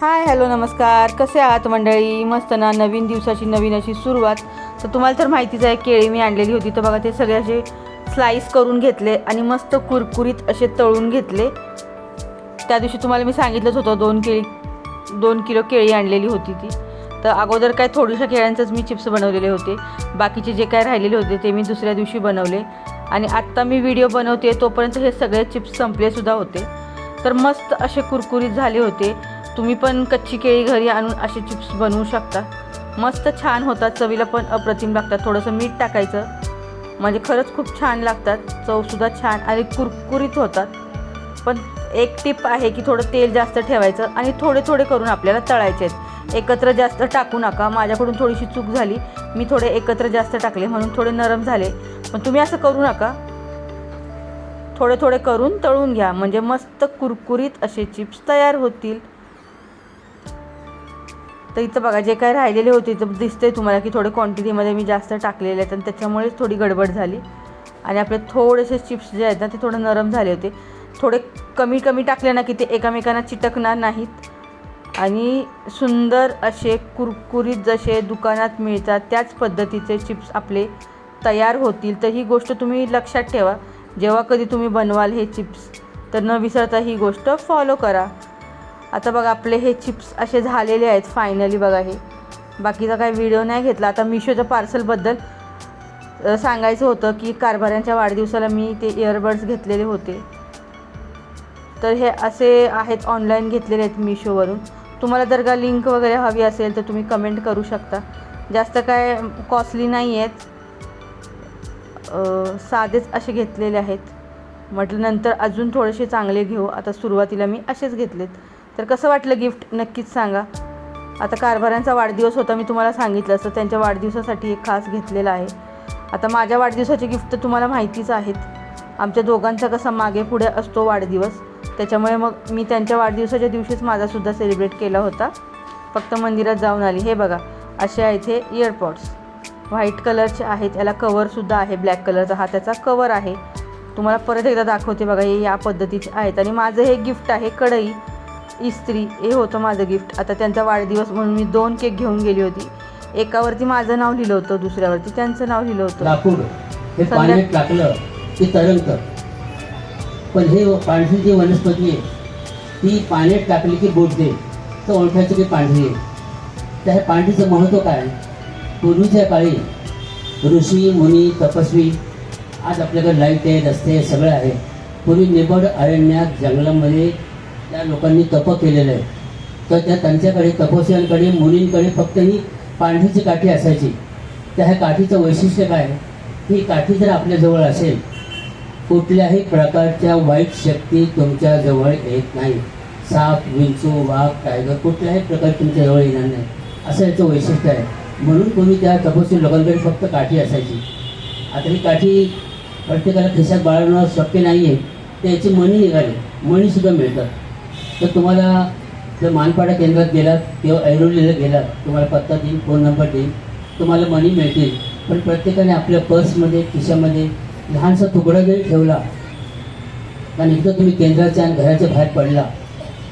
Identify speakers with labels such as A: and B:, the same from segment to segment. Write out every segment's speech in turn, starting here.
A: Hi hello नमस्कार. कसे आहात मंडळी? मस्त ना नवीन दिवसाची नवीन अशी सुरुवात. तर तुम्हाला तर माहितीच आहे केळी मी आणलेली होती. तर बघा ते सगळे असे स्लाईस करून घेतले आणि मस्त कुरकुरीत असे तळून घेतले. त्या दिवशी तुम्हाला मी सांगितलंच होतं दोन केळी दोन किलो केळी आणलेली होती ती. तर अगोदर काय थोड्याशा केळ्यांचंच मी चिप्स बनवलेले होते. बाकीचे जे काय राहिलेले होते ते मी दुसऱ्या दिवशी बनवले. आणि आत्ता मी व्हिडिओ बनवते तोपर्यंत हे सगळे चिप्स संपलेसुद्धा होते. तर मस्त असे कुरकुरीत झाले होते. तुम्ही पण कच्ची केळी घरी आणून असे चिप्स बनवू शकता. मस्त छान होतात चवीला पण अप्रतिम लागतात. थोडंसं मीठ टाकायचं. म्हणजे खरंच खूप छान लागतात. चवसुद्धा छान आणि कुरकुरीत होतात. पण एक टिप आहे की थोडं तेल जास्त ठेवायचं आणि थोडे थोडे करून आपल्याला तळायचे. आहेत एकत्र जास्त टाकू नका. माझ्याकडून थोडीशी चूक झाली. मी थोडे एकत्र जास्त टाकले. म्हणून थोडे नरम झाले. पण तुम्ही असं करू नका. थोडे थोडे करून तळून घ्या. म्हणजे मस्त कुरकुरीत असे चिप्स तयार होतील. तर इथं बघा जे काय राहिलेले होते इथं दिसतंय तुम्हाला की थोडे क्वांटिटीमध्ये मी जास्त टाकलेले आहेत आणि त्याच्यामुळेच थोडी गडबड झाली. आणि आपले थोडेसे चिप्स जे आहेत ना ते थोडे नरम झाले होते. थोडे कमी कमी टाकले ना की ते एकामेकांना चिटकणार नाहीत. आणि सुंदर असे कुरकुरीत जसे दुकानात मिळतात त्याच पद्धतीचे चिप्स आपले तयार होतील. तर ही गोष्ट तुम्ही लक्षात ठेवा. जेव्हा कधी तुम्ही बनवाल हे चिप्स तर न विसरता ही गोष्ट फॉलो करा. आता बघा आपले हे चिप्स असे झालेले आहेत फायनली बघा हे. बाकीचा काही व्हिडिओ नाही घेतला. आता मिशोच्या पार्सलबद्दल सांगायचं होतं की कारभाऱ्यांच्या वाढदिवसाला मी ते इयरबड्स घेतलेले होते. तर हे असे आहेत ऑनलाईन घेतलेले आहेत मिशोवरून तुम्हाला जर का लिंक वगैरे हवी असेल तर तुम्ही कमेंट करू शकता. जास्त काय कॉस्टली नाही आहेत. साधेच असे घेतलेले आहेत. म्हटलं नंतर अजून थोडेसे चांगले घेऊ. आता सुरुवातीला मी असेच घेतलेत. तर कसं वाटलं गिफ्ट? नक्कीच सांगा. आता कारभाऱ्यांचा वाढदिवस होता मी तुम्हाला सांगितलं असतं. त्यांच्या वाढदिवसासाठी एक खास घेतलेला आहे. आता माझ्या वाढदिवसाचे गिफ्ट तर तुम्हाला माहितीच आहेत. आमच्या दोघांचा कसा मागे पुढे असतो वाढदिवस. त्याच्यामुळे मग मी त्यांच्या वाढदिवसाच्या दिवशीच माझासुद्धा सेलिब्रेट केला होता. फक्त मंदिरात जाऊन आली. हे बघा असे आहेत हे इयरपॉड्स व्हाईट कलरचे आहेत. याला कवरसुद्धा आहे. ब्लॅक कलरचा हा त्याचा कवर आहे. तुम्हाला परत एकदा दाखवते बघा. हे या पद्धतीचे आहेत. आणि माझं हे गिफ्ट आहे कढई. इस्त्री हे होतं माझं गिफ्ट. आता त्यांचा वाढदिवस म्हणून मी दोन केक घेऊन गेली होती. एकावरती माझं नाव लिहिलं होतं दुसऱ्यावरती त्यांचं नाव लिहिलं होतं.
B: हे पाण्यात टाकलं की तरंगतं पण हे पांढरी जी वनस्पती आहे ती पाण्यात टाकली की बुडते तर ओळखायचं की पांढरी आहे. तर ह्या पांढरीचं महत्त्व काय पूर्वीच्या काळी ऋषी मुनी तपस्वी आज आपल्याकडे लाइट आहे रस्ते सगळं आहे. पूर्वी निबड अरण्यात जंगलामध्ये त्या लोकांनी तप केलेलं आहे. तर त्या त्यांच्याकडे तपस्यांकडे मुलींकडे फक्त ही पांढरीची काठी असायची. त्या ह्या काठीचं वैशिष्ट्य काय ही काठी जर आपल्याजवळ असेल कुठल्याही प्रकारच्या वाईट शक्ती तुमच्याजवळ येत नाही. साप विंचू वाघ टायगर कुठल्याही प्रकार तुमच्याजवळ येणार नाही. असं याचं वैशिष्ट्य आहे. म्हणून कोणी त्या तपस्वी लोकांकडे फक्त काठी असायची. आता ही काठी प्रत्येकाला खिशात बाळगणं शक्य नाही आहे तर याची मणी निघाली. मणीसुद्धा मिळतात. तर तुम्हाला जर मानपाडा केंद्रात गेलात किंवा ऐरोलीला गेलात तुम्हाला पत्ता देईन फोन नंबर देईन तुम्हाला मनी मिळतील. पण प्रत्येकाने आपल्या पर्समध्ये खिशामध्ये लहानसा तुकडा जरी ठेवला कारण एकदा तुम्ही केंद्राच्या आणि घराच्या बाहेर पडला.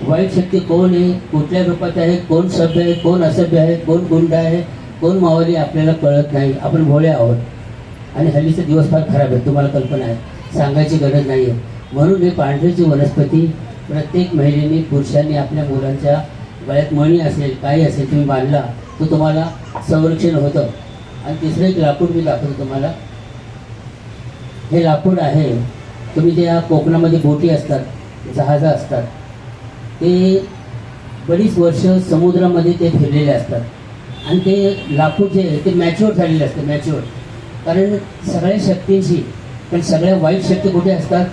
B: वाईट शक्ती कोण आहे? कुठल्या रूपात आहे? कोण सभ्य आहे? कोण असभ्य आहे? कोण गुंड आहे? कोण मावली आपल्याला कळत नाही. आपण भोळे आहोत. आणि हल्लीचे दिवस फार खराब आहेत. तुम्हाला कल्पना आहे. सांगायची गरज नाही आहे म्हणून हे पांढरीची वनस्पती प्रत्येक महिलेने पुरुषांनी आपल्या मुलांच्या गळ्यात मणी असेल काही असेल तुम्ही बांधला तर तुम्हाला संरक्षण होतं. आणि तिसरं एक लाकूड मी दाखवतो तुम्हाला. हे लाकूड आहे तुम्ही त्या कोकणामध्ये बोटी असतात जहाजं असतात. ते बरीच वर्ष समुद्रामध्ये ते फिरलेले असतात. आणि ते लाकूड जे आहे ते मॅच्युअर झालेले असते मॅच्युअर. कारण सगळ्या शक्तींशी पण सगळ्या वाईट शक्ती कुठे असतात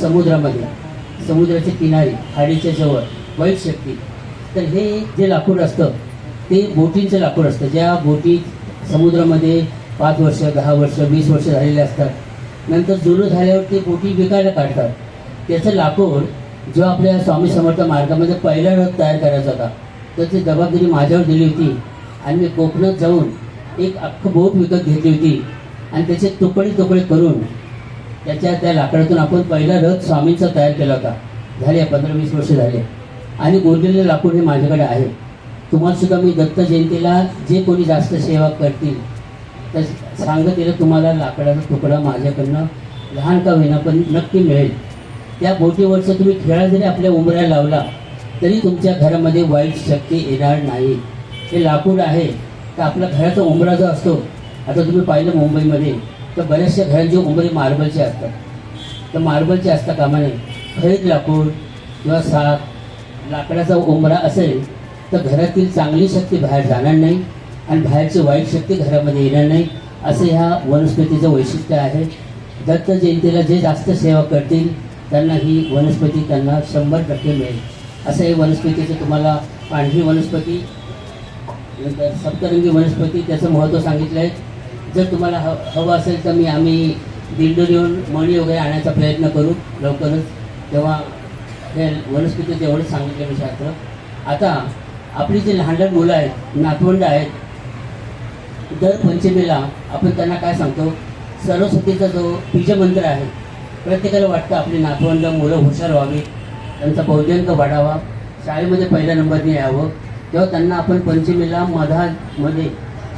B: समुद्रामध्ये. समुद्राचे किनारी खाडीच्या जवळ वाईट शक्ती. तर हे जे लाकूड असतं ते बोटींचं लाकूड असतं. ज्या बोटी समुद्रामध्ये पाच वर्ष दहा वर्ष वीस वर्ष झालेले असतात नंतर जुनं झाल्यावर ते बोटी विकायला काढतात. त्याचं लाकूड जो आपल्या स्वामी समर्थ मार्गामध्ये पहिला रथ तयार करायचा होता त्याची जबाबदारी माझ्यावर दिली होती. आणि मी कोकणात जाऊन एक अख्खं बोट विकत घेतली होती. आणि त्याचे तुकडे तुकडे करून त्याच्या त्या लाकडातून आपण पहिला रथ स्वामींचा तयार केला होता. झाले पंधरा वीस वर्ष झाले. आणि गोरलेलं लाकूड हे माझ्याकडे आहे. तुम्हाला सुद्धा मी दत्त जयंतीला जे कोणी जास्त सेवा करतील तर सांगत येईल तुम्हाला लाकडाचा तुकडा माझ्याकडनं लहान का होईना पण नक्की मिळेल. त्या बोटीवरचं तुम्ही खेळा जरी आपल्या उमऱ्या लावला तरी तुमच्या घरामध्ये वाईट शक्ती येणार नाही. हे लाकूड आहे. तर आपला घराचा उंबरा जो असतो आता तुम्ही पाहिलं मुंबईमध्ये तर बऱ्याचशा घरांचे उंबरे मार्बलचे असतात तर मार्बलचे असता कामा नये खरीद लाकूड किंवा साग लाकडाचा उंबरा असेल तर घरातील चांगली शक्ती बाहेर जाणार नाही आणि बाहेरची वाईट शक्ती घरामध्ये येणार नाही असे ह्या वनस्पतीचं वैशिष्ट्य आहे. दत्त जयंतीला जे जास्त सेवा करतील त्यांना ही वनस्पती त्यांना शंभर टक्के मिळेल. असं हे वनस्पतीचं तुम्हाला पांढरी वनस्पती नंतर सप्तरंगी वनस्पती त्याचं महत्त्व सांगितलं आहे जर तुम्हाला ह हवं असेल तर मी आम्ही दिंडोर येऊन मणी वगैरे आणायचा प्रयत्न करू लवकरच. तेव्हा हे वनस्पती तेवढंच सांगितलं मी शास्त्र. आता आपली जी लहान लहान मुलं आहेत नातवंड आहेत दर पंचमीला आपण त्यांना काय सांगतो? सरस्वतीचा जो बीजमंत्र आहे प्रत्येकाला वाटतं आपली नातवंड मुलं हुशार व्हावी त्यांचा बौद्धिक वाढावा शाळेमध्ये पहिल्या नंबरने यावं. तेव्हा त्यांना आपण पंचमीला मधामध्ये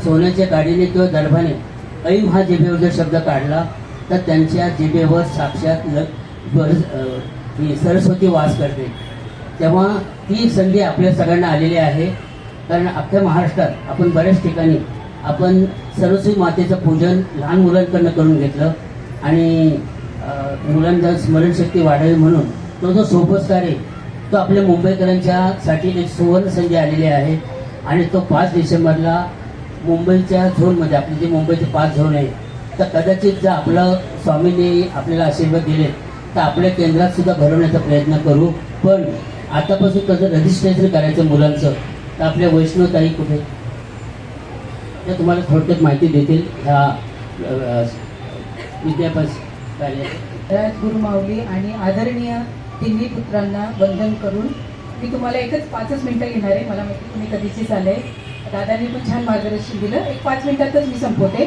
B: सोन्याच्या गाडीने किंवा दर्भाने ऐम हा जिभेवर जर शब्द काढला तर त्यांच्या जिभेवर साक्षात ही सरस्वती वास करते. तेव्हा ती संधी आपल्या सगळ्यांना आलेली आहे. कारण अख्ख्या महाराष्ट्रात आपण बऱ्याच ठिकाणी आपण सरस्वती मातेचं पूजन लहान मुलांकडनं करून घेतलं. आणि मुलांना स्मरणशक्ती वाढावी म्हणून तो जो सोपस्कार आहे तो आपल्या मुंबईकरांच्यासाठी एक सुवर्ण संधी आलेली आहे. आणि तो पाच डिसेंबरला मुंबईच्या झोनमध्ये आपले जे मुंबईचे पाच झोन आहे तर कदाचित जर आपलं स्वामींनी आपल्याला आशीर्वाद दिले तर आपल्या केंद्रात सुद्धा भरवण्याचा प्रयत्न करू. पण आतापासून कसं रजिस्ट्रेशन करायचं मुलांचं तर आपल्या वैष्णवताई कुठे? त्या तुम्हाला थोडक्यात माहिती देतील ह्या अ, विद्यापीठ कार्य
C: राजगुरू माऊली आणि आदरणीय तिन्ही पुत्रांना वंदन करून मी तुम्हाला एकच पाचच मिनिटं घेणार आहे. मला माहिती तुम्ही कधीचीच आले दादांनी पण छान मार्गदर्शन दिलं. एक पाच मिनिटातच मी संपवते.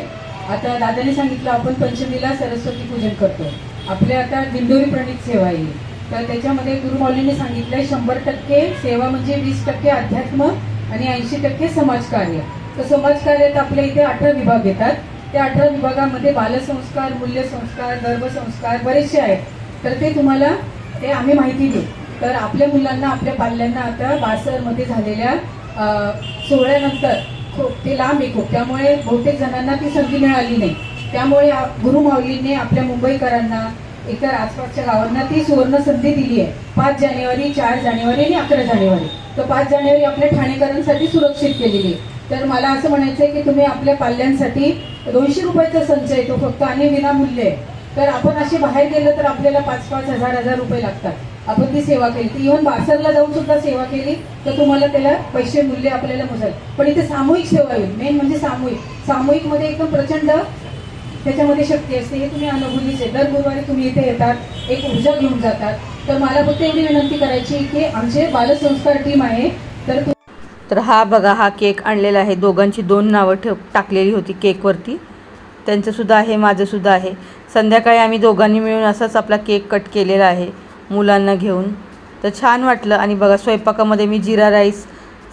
C: आता दादाने सांगितलं आपण पंचमीला सरस्वती पूजन करतो आपल्या आता दिंडोरी प्रणित सेवा येईल. तर त्याच्यामध्ये गुरुमौलीने सांगितलंय शंभर टक्के सेवा म्हणजे वीस टक्के अध्यात्म आणि ऐंशी टक्के समाजकार्य. तर समाजकार्यात आपल्या इथे अठरा विभाग येतात. त्या अठरा विभागामध्ये बालसंस्कार मूल्यसंस्कार गर्भसंस्कार बरेचसे आहेत. तर ते तुम्हाला ते आम्ही माहिती देऊ. तर आपल्या मुलांना आपल्या पाल्यांना आता बासरमध्ये झालेल्या सोहळ्यानंतर खूप ते लांब आहे खूप. त्यामुळे बहुतेक जणांना ती संधी मिळाली नाही. त्यामुळे गुरु गुरुमाऊलींनी आपल्या मुंबईकरांना इतर आसपासच्या गावांना ती सुवर्ण संधी दिली आहे. पाच जानेवारी चार जानेवारी आणि अकरा जानेवारी. तर पाच जानेवारी आपल्या ठाणेकरांसाठी सुरक्षित केलेली आहे. तर मला असं म्हणायचं आहे की तुम्ही आपल्या पाल्यांसाठी दोनशे रुपयाचा संच आहे तो फक्त आणि विनामूल्य आहे. तर आपण असे बाहेर गेलं तर आपल्याला पाच पाच हजार हजार रुपये लागतात. आपण ती सेवा केली. ती इव्हन बासरला जाऊन सुद्धा सेवा केली तर तुम्हाला त्याला पैसे मूल्य आपल्याला मोजाल पण इथे सामूहिक सेवा होईल मेन म्हणजे सामूहिक. सामूहिकमध्ये एकदम प्रचंड त्याच्यामध्ये शक्ती असते. हे तुम्ही अनुभवलीच आहे. दर गुरुवारी तुम्ही इथे येतात एक ऊर्जा घेऊन जातात. तर मला फक्त एवढी विनंती करायची की आमचे बालसंस्कार टीम आहे तर
A: तर हा बघा हा केक आणलेला आहे. दोघांची दोन नावं ठेव टाकलेली होती केकवरती. त्यांचंसुद्धा आहे माझंसुद्धा आहे. संध्याकाळी आम्ही दोघांनी मिळून असाच आपला केक कट केलेला आहे. मुलांना घेऊन. तर छान वाटलं. आणि बघा स्वयंपाकामध्ये मी जिरा राईस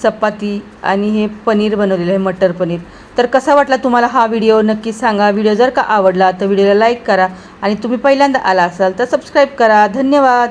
A: चपाती आणि हे पनीर बनवलेलं आहे मटर पनीर. तर कसा वाटला तुम्हाला हा व्हिडिओ? नक्की सांगा. व्हिडिओ जर का आवडला तर व्हिडिओला लाईक करा. आणि तुम्ही पहिल्यांदा आला असाल तर सबस्क्राईब करा. धन्यवाद!